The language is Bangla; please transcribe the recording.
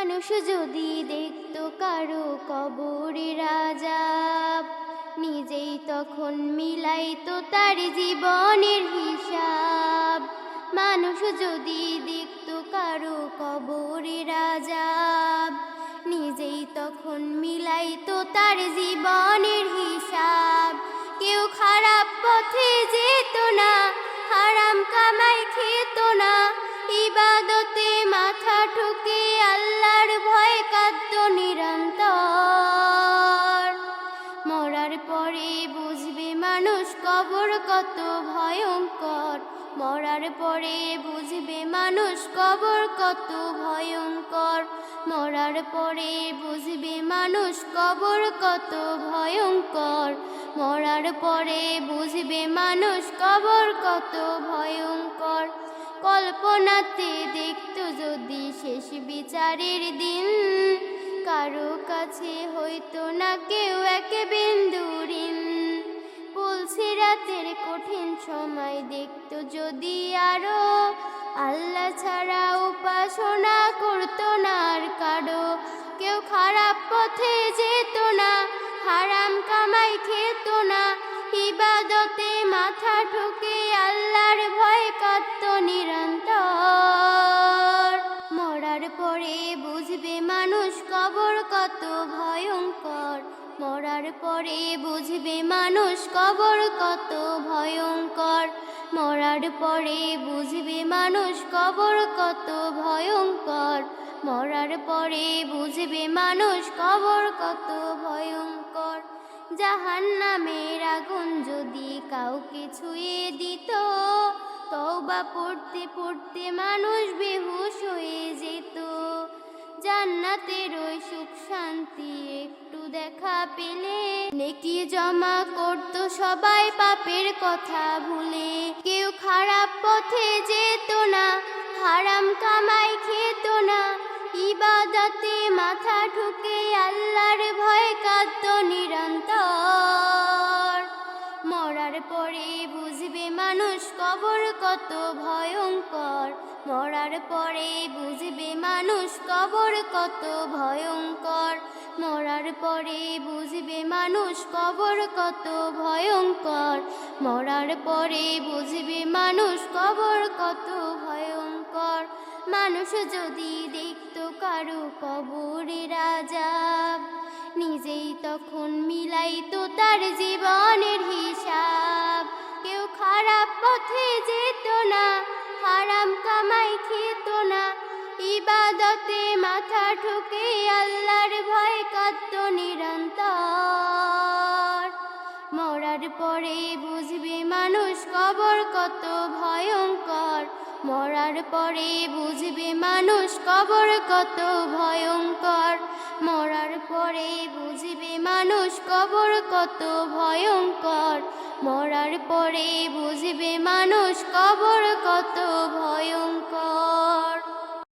মানুষ যদি দেখত কারও কবরে রাজা, নিজেই তখন মিলাইতো তার জীবনের হিসাব। মানুষ যদি দেখত কারও কবরে রাজা, নিজেই তখন মিলাইতো তার জীবনের কত ভয়ঙ্কর। মরার পরে বুঝবে মানুষ কবর কত ভয়ঙ্কর। মরার পরে বুঝবে মানুষ কবর কত ভয়ঙ্কর। মরার পরে বুঝবে মানুষ কবর কত ভয়ঙ্কর। কল্পনাতে দেখতো যদি শেষ বিচারের দিন, কারও কাছে হইতো না কেউ এক রাতের কঠিন সময় দেখতো যদি আরও। আল্লাহ ছাড়া উপাসনা করতো না আর কারও। কেউ খারাপ পথে যেত না, হারাম কামাই খেত না। ইবাদতে মাথা ঠুকে আল্লাহর ভয় কাঁদত নিরন্তর। মরার পরে বুঝবে মানুষ কবর কত ভয়ঙ্কর। মরার পরে বুঝবে মানুষ কবর কত ভয়ঙ্কর। মরার পরে বুঝবে মানুষ কবর কত ভয়ঙ্কর। মরার পরে বুঝবে মানুষ কবর কত ভয়ঙ্কর। জাহান নামের আগুন যদি কাউকে ছুঁয়ে দিত, তওবা পড়তে পড়তে মানুষ বেহুশ হয়ে যেত। জান্নাতের ওই সুখ শান্তি একটু দেখা পেলে। নেকি জমা করত সবাই পাপের কথা ভুলে। কেউ খারাপ পথে যেত না, হারাম কামাই খেত না। ইবাদতে মাথা ঠুকে মানুষ কবর কত ভয়ঙ্কর। মরার পরে বুঝবে মানুষ কবর কত ভয়ঙ্কর। মরার পরে বুঝবে মানুষ কবর কত ভয়ঙ্কর। মরার পরে বুঝবে মানুষ কবর কত ভয়ঙ্কর। মানুষ যদি দেখতো কারও কবরে রাজা নিজেই তখন মিলাইতো তার জীবনের হিসাব। পথে যেত না, হারাম কামাই খেত না। ইবাদতে মাথা ঠুকে আল্লাহর ভয় কাঁদত নিরন্তর। মরার পরে বুঝবে মানুষ কবর কত ভয়ঙ্কর। মরার পরে বুঝবে মানুষ কবর কত ভয়ঙ্কর। মরার পরে বুঝবে মানুষ কবর কত ভয়ঙ্কর। মরার পরে বুঝবে মানুষ কবর কত ভয়ঙ্কর।